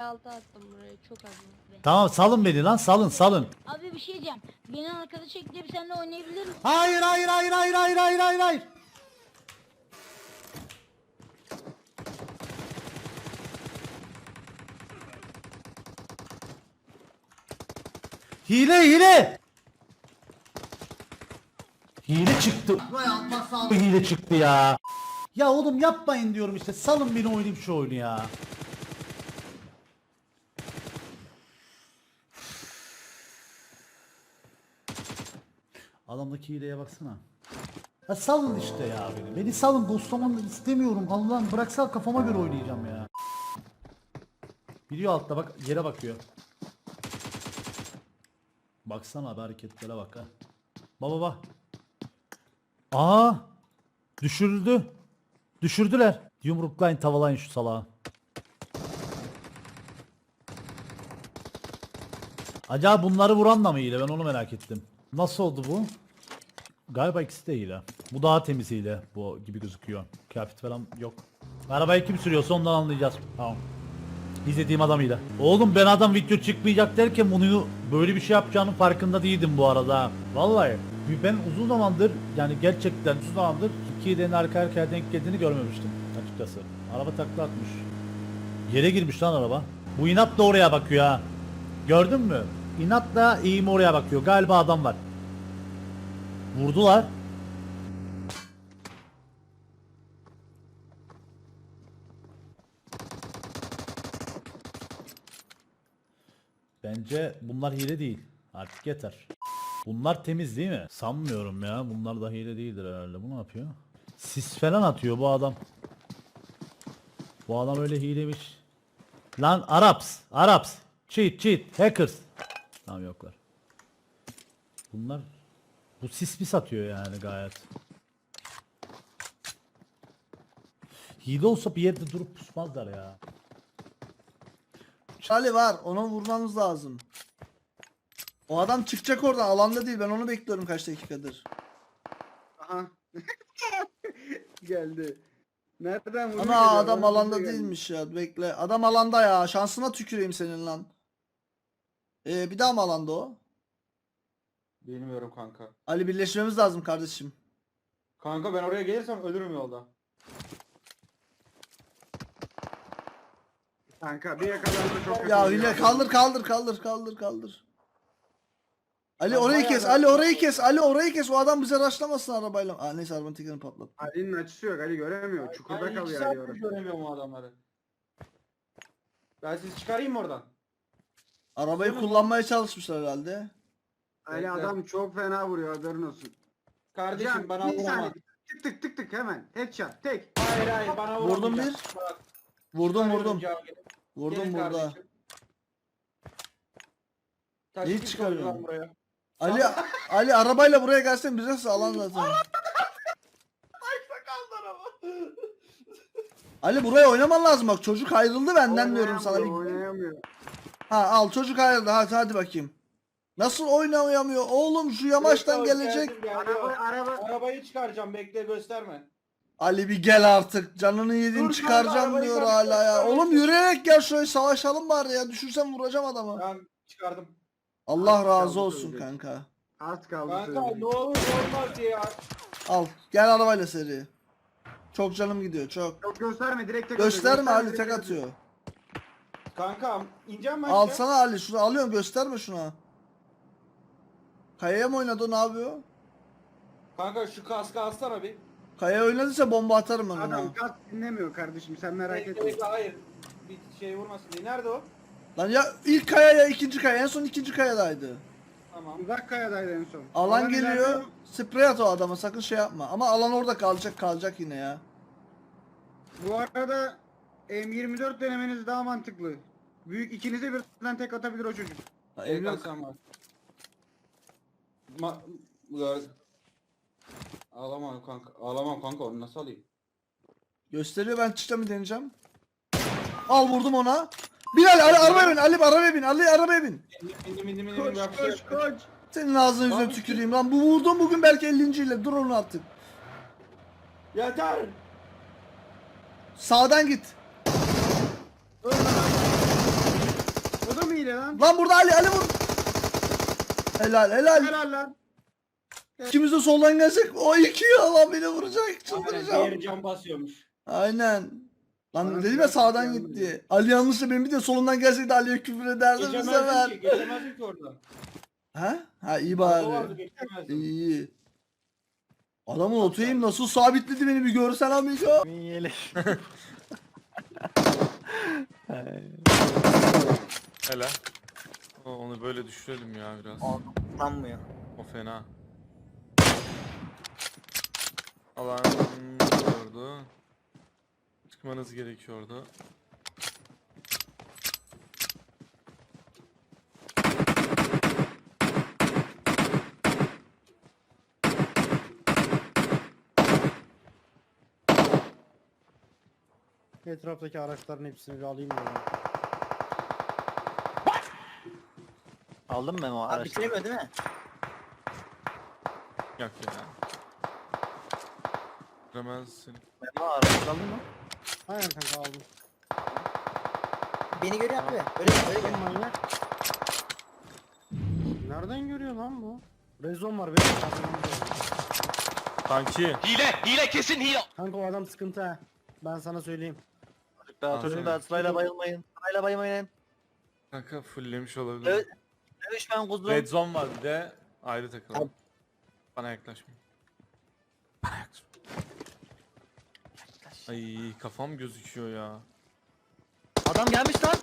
Altı attım buraya çok az. Tamam salın beni lan salın salın. Abi bir şey diyeceğim. Beni arkada çektirip seninle oynayabilir miyim? Hayır hayır hayır hayır hayır hayır hayır hayır. Hile hile. Hile çıktı. Vay Allah sağ Hile çıktı ya. Ya oğlum yapmayın diyorum işte salın beni oynayayım şu oyunu ya. Adamdaki hileye baksana. Ya salın işte ya beni. Beni salın ghostlamanı istemiyorum. Allah'ım bıraksal kafama göre oynayacağım ya. Biliyor altta bak yere bakıyor. Baksana abi hareketlere bak ha. Baba bak. Aa! Düşürdü. Düşürdüler. Yumruklayın tavalayın şu salağı. Acaba bunları vuran da mı hile? Ben onu merak ettim. Nasıl oldu bu? Galiba ikisi de hile. Bu daha temiz hile. Bu gibi gözüküyor. Kıyafet falan yok. Arabayı kim sürüyorsa ondan anlayacağız. Tamam. İzlediğim adam hile. Oğlum ben adam video çıkmayacak derken bunu böyle bir şey yapacağının farkında değildim bu arada. Vallahi. Ben uzun zamandır yani gerçekten uzun zamandır iki hilenin arka arkaya denk geldiğini görmemiştim açıkçası. Araba takla atmış. Yere girmiş lan araba. Bu inat da oraya bakıyor ha. Gördün mü? İnatla eğim oraya bakıyor. Galiba adam var. Vurdular. Bence bunlar hile değil. Artık yeter. Bunlar temiz değil mi? Sanmıyorum ya. Bunlar da hile değildir herhalde. Bu ne yapıyor? Sis falan atıyor bu adam. Bu adam öyle hilemiş. Lan Araps, Araps. Cheat, cheat, hackers. Tamam yoklar. Bunlar bu sis mi satıyor yani gayet. Hile olsa bir yerde durup pusmazlar ya. Charlie var. Ona vurmamız lazım. O adam çıkacak oradan. Alanda değil. Ben onu bekliyorum kaç dakikadır. Aha. Geldi. Nereden vuruyor? Ana geliyor? adam alanda geldi. değilmiş ya. Bekle. Adam alanda ya. Şansına tüküreyim senin lan. Ee, bir daha mı alanda o? Bilmiyorum kanka. Ali birleşmemiz lazım kardeşim. Kanka ben oraya gelirsem ölürüm yolda. Kanka bir yakalarsa çok kötü Ya hile kaldır kaldır kaldır kaldır kaldır. Ali orayı kes. Ali orayı kes. Ali orayı kes. O adam bize raşlamasın arabayla. Aa neyse arabanın tekerini patlat. Ali'nin açısı yok Ali göremiyor. Çukurda Ben iki kalıyor saattir Ali orada. göremiyorum o adamları. Ben sizi çıkarayım mı oradan? Arabayı kullanmaya çalışmışlar herhalde. Ali Bekle. adam çok fena vuruyor haberin olsun. Kardeşim Can, bana bir vurma. saniye. Tık tık tık tık hemen. Headshot tek. Hayır hayır bana vurma. Vurdum bir. Vurdum vurdum. Vurdum burada. Neyi çıkarıyorsun? buraya? Ali Ali arabayla buraya gelsen bize sağlan zaten. Ali buraya oynaman lazım bak çocuk ayrıldı benden diyorum sana. Oynayamıyor. Ha al çocuk ayrıldı hadi hadi bakayım. Nasıl oynayamıyor oğlum şu yamaçtan Bekle, gelecek. geldim, geldim. Araba araba. Arabayı çıkaracağım bekle gösterme. Ali bir gel artık canını yediğim Dur, çıkaracağım dur, diyor arabayı hala ya. Oğlum arabayı yürüyerek gel şöyle savaşalım bari ya düşürsem vuracağım adamı. Ben çıkardım. Allah Az razı olsun söyleyecek. kanka. Az kaldı Kanka söyleyeyim. ne olur ne olmaz ya. Al gel arabayla seri. Çok canım gidiyor çok. Yok gösterme direkt tek atıyor. Gösterme Ali tek atıyor. Kanka ineceğim ben Alsana Ali şunu alıyorum gösterme şuna. Kayaya mı oynadı ne yapıyor? Kanka şu kaskı alsana bir. Kayaya oynadıysa bomba atarım ben ona. Adam kas dinlemiyor kardeşim sen merak etme. bekle, hayır. Bir şey vurmasın diye. Nerede o? Lan ya ilk kaya ya ikinci kaya en son ikinci kayadaydı. Tamam. Uzak kayadaydı en son. Alan ileride- geliyor sprey at o adama sakın şey yapma. Ama alan orada kalacak kalacak yine ya. Bu arada M24 denemeniz daha mantıklı. Büyük ikinize birden tek atabilir o çocuk. Ha, sen var. Ma Ağlamam kanka. Ağlamam kanka onu nasıl alayım? Gösteriyor ben bir deneyeceğim. Al vurdum ona. Bin Ali, Ali arabaya bin Ali arabaya bin Ali arabaya bin. İndim indim indim Koş koş koş. Senin ağzına yüzüne Abi- tüküreyim lan. Bu vurdum bugün belki 50. ile dur onu artık. Yeter. Sağdan git. Ölme lan. lan. Lan burada Ali Ali vur. Helal helal. Helal lan. İkimiz de soldan gelsek o iki ya lan beni vuracak. Çıldıracağım. Diğeri cam basıyormuş. Aynen. Lan Bana dedim ya sağdan gitti. Ali yanlışla benim bir de solundan gelseydi Ali'ye küfür ederdi bu Geçemezdik sefer. ki, geçemezdik ki oradan. Ha? Ha iyi O vardı bari. geçemezdik. İyi iyi. Adamın otayım nasıl sabitledi beni bir görsen amigo. Hele. Onu böyle düşürelim ya biraz. Sanmıyor. O fena. Alan gördü. Çıkmanız gerekiyordu. Etraftaki araçların hepsini bir alayım ya. Aldın mı o araçları? bitiremiyor değil mi? Yok ya. Bitiremezsin. Memo araçları aldın mı? Aynen kanka aldım. Beni görüyor abi. Öyle gel, öyle gel. Manyak. Nereden görüyor lan bu? Rezon var benim. Kanki. Hile, hile kesin hile. Kanka o adam sıkıntı ha. Ben sana söyleyeyim. Çocuklar Aferin. çocuklar sırayla bayılmayın. Sırayla bayılmayın. Kanka fulllemiş olabilir. Evet. Dövüş ben kuzum. Red zone var bir de ayrı takılalım. Bana yaklaşma. Bana yaklaşma. Ay kafam gözüküyor ya. Adam gelmiş lan.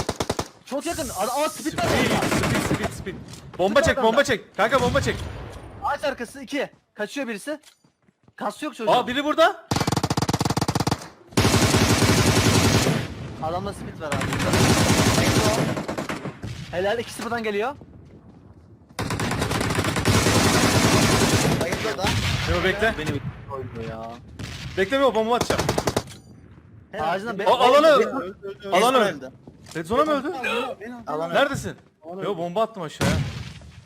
Çok yakın. Aa speed var Speed, orada. speed, speed, speed. Bomba çek, bomba çek. Kanka bomba çek. Ağaç arkası 2. Kaçıyor birisi. Kas yok çocuğun. Aa biri burada. Adamda speed var abi. Helal ikisi buradan geliyor. Bayıldı da. Memo bekle. Beni ya. Bekle Memo bomba atacağım. Ağacından be. O alanı. Öldü öldü. Alan Alan öldü. Red zone'a mı öldü? Alan öldü. Neredesin? Öldü. bomba attım aşağıya.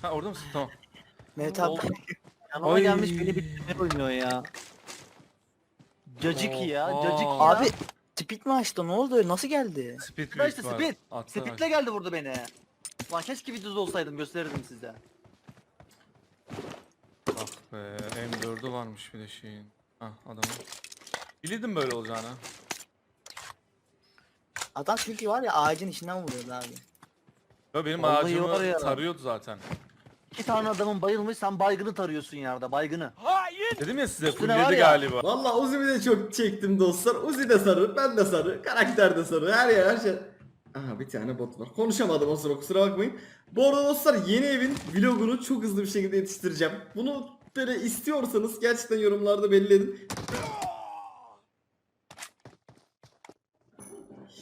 Ha orada mısın? Tamam. Abi. Yanıma gelmiş beni bitirmeye oynuyor ya. Cacık ya, cacık ya. Abi speed mi açtı? Ne oldu? Nasıl geldi? Speed Speed işte. Attı Speed'le geldi vurdu beni. Lan keşke videoda olsaydım gösterirdim size. Be M4'ü varmış bir de şeyin. Ah adamın. Bilirdim böyle olacağını. Adam çünkü var ya ağacın içinden vuruyordu abi. Yo benim Vallahi var ağacımı ya. tarıyordu zaten. İki tane adamın bayılmış sen baygını tarıyorsun yerde baygını. Dedim ya size Üstüne var fulledi ya. galiba. Valla Uzi'mi de çok çektim dostlar. Uzi de sarı, ben de sarı, karakter de sarı, her yer her şey. Aha bir tane bot var. Konuşamadım o sıra kusura bakmayın. Bu arada dostlar yeni evin vlogunu çok hızlı bir şekilde yetiştireceğim. Bunu böyle istiyorsanız gerçekten yorumlarda belli edin.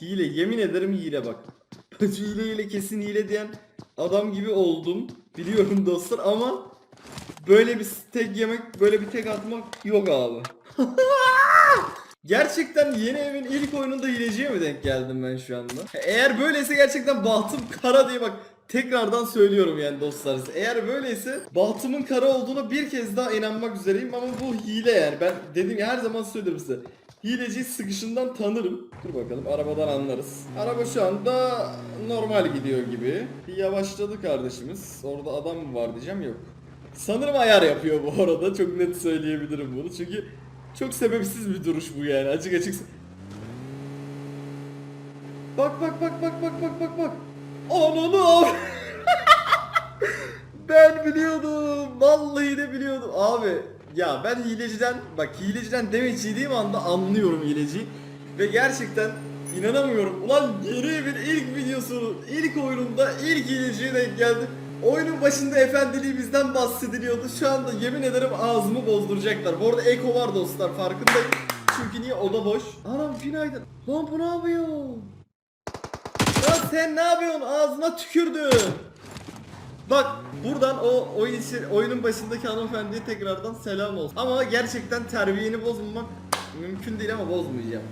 Hile yemin ederim hile bak. hile hile kesin hile diyen adam gibi oldum. Biliyorum dostlar ama böyle bir tek yemek böyle bir tek atmak yok abi. Gerçekten yeni evin ilk oyununda hileciye mi denk geldim ben şu anda? Eğer böyleyse gerçekten bahtım kara diye bak tekrardan söylüyorum yani dostlar. Eğer böyleyse bahtımın kara olduğuna bir kez daha inanmak üzereyim ama bu hile yani. Ben dedim ya her zaman söylerim size. Hileci sıkışından tanırım. Dur bakalım arabadan anlarız. Araba şu anda normal gidiyor gibi. Bir yavaşladı kardeşimiz. Orada adam mı var diyeceğim yok. Sanırım ayar yapıyor bu arada. Çok net söyleyebilirim bunu. Çünkü çok sebepsiz bir duruş bu yani. Açık açık. Bak bak bak bak bak bak bak bak. Ananı al. ben biliyordum. Vallahi de biliyordum. Abi ya ben hileciden bak hileciden demeç yediğim anda anlıyorum hileciyi. Ve gerçekten inanamıyorum. Ulan yeni evin ilk videosu, ilk oyununda ilk hileciye denk geldim. Oyunun başında efendiliğimizden bahsediliyordu. Şu anda yemin ederim ağzımı bozduracaklar. Bu arada Eko var dostlar farkındayım. Çünkü niye oda boş. Anam günaydın. Lan bu ne yapıyor? Lan sen ne yapıyorsun? Ağzına tükürdün. Bak buradan o oyun içi, oyunun başındaki hanımefendiye tekrardan selam olsun. Ama gerçekten terbiyeni bozmamak mümkün değil ama bozmayacağım.